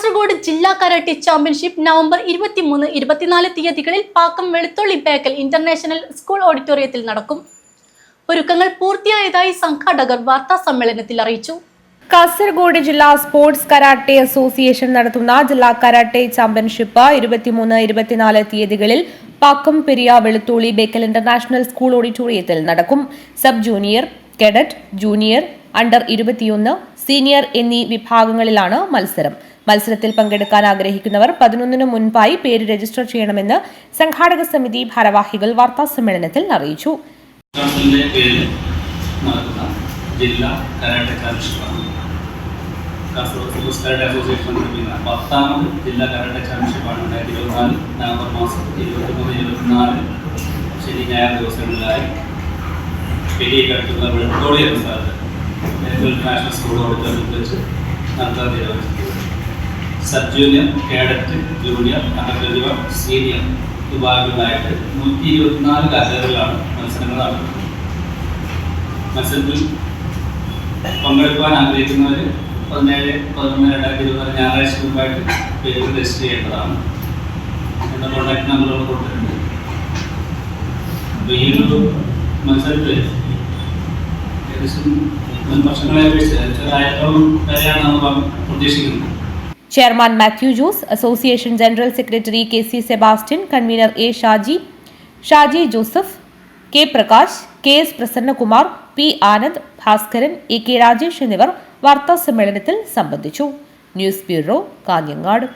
കാസർഗോഡ് ജില്ലാ karate championship November ഇരുപത്തിമൂന്ന് ഇരുപത്തിനാല് തീയതികളിൽ പാക്കം വെളുത്തുള്ളി ബേക്കൽ ഇന്റർനാഷണൽ സ്കൂൾ ഓഡിറ്റോറിയത്തിൽ നടക്കും. ഒരുക്കങ്ങൾ പൂർത്തിയായതായി സംഘാടകർ വാർത്താ സമ്മേളനത്തിൽ അറിയിച്ചു. കാസർഗോഡ് ജില്ലാ സ്പോർട്സ് കരാട്ടെ അസോസിയേഷൻ നടത്തുന്ന ജില്ലാ കരാട്ടെ ചാമ്പ്യൻഷിപ്പ് ഇരുപത്തിമൂന്ന് ഇരുപത്തിനാല് തീയതികളിൽ പാക്കം പെരിയ വെളുത്തുള്ളി ബേക്കൽ ഇന്റർനാഷണൽ സ്കൂൾ ഓഡിറ്റോറിയത്തിൽ നടക്കും. Sub junior cadet junior under ഇരുപത്തിയൊന്ന് സീനിയർ എന്നീ വിഭാഗങ്ങളിലാണ് മത്സരം. മത്സരത്തിൽ പങ്കെടുക്കാൻ ആഗ്രഹിക്കുന്നവർ പതിനൊന്നിനു മുൻപായി പേര് രജിസ്റ്റർ ചെയ്യണമെന്ന് സംഘാടക സമിതി ഭാരവാഹികൾ വാർത്താ സമ്മേളനത്തിൽ അറിയിച്ചു. കാസർഗോഡ് സ്പോർട്സ് കരാട്ടെ അസോസിയേഷൻ സംഘടിപ്പിക്കുന്ന പത്താമത് ജില്ലാ കരാട്ടെ ചാമ്പ്യൻഷിപ്പാണ് രണ്ടായിരത്തി ഇരുപത്തിനാല് നവംബർ മാസം ഇരുപത്തിമൂന്ന് ഇരുപത്തിനാല് ശനി ഞായർ ദിവസങ്ങളിലായി പെരിയ കടത്തുന്ന വെളുത്തോളി എന്ന സ്ഥലത്ത് ബേക്കൽ നാഷണൽ സ്കൂൾ ഓഡിറ്റോറിയത്തിൽ വെച്ച് നടത്താൻ തീരുമാനിച്ചിട്ടുണ്ട് sub junior cadet junior under twenty one senior വിഭാഗങ്ങളിലായിട്ട് നൂറ്റി ഇരുപത്തിനാല് കാറ്റഗറികളാണ് മത്സരങ്ങൾ നടക്കുന്നത്. മത്സരത്തിൽ പങ്കെടുക്കുവാൻ ആഗ്രഹിക്കുന്നവർ പതിനേഴ് പതിനൊന്ന് രണ്ടായിരത്തി ഇരുപത് ഞായറാഴ്ച മുമ്പായിട്ട് പേര് രജിസ്റ്റർ ചെയ്യേണ്ടതാണ്. എന്ന കോൺടാക്ട് നമ്പറുകൾ കൊടുത്തിട്ടുണ്ട്. അപ്പോൾ ഈ ഒരു മത്സരത്തിൽ ഏകദേശം വർഷങ്ങളെ അപേക്ഷിച്ച് ആയിരത്തോളം പേരെയാണ് നമ്മൾ പ്രതീക്ഷിക്കുന്നത്. Chairman Mathew Jose association general secretary K C Sebastian convener A Shaji Shaji Joseph K Prakash K S Prasannakumar P Anand Bhaskaran A K Rajesh എന്നിവർ വാർത്താ സമ്മേളനത്തിൽ സംബന്ധിച്ചു. News bureau Kanhangad.